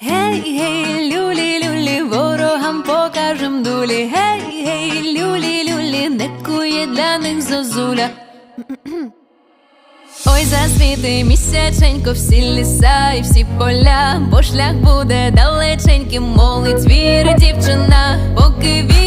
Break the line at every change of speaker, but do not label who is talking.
Гей, гей, люлі, люлі, ворогам покажем дулі. Гей, гей, люлі, люлі, не кує для них зозуля. Ой, засвіти місяченько, всі ліса і всі поля, бо шлях буде далеченьким, молить віри дівчина. Поки вірим,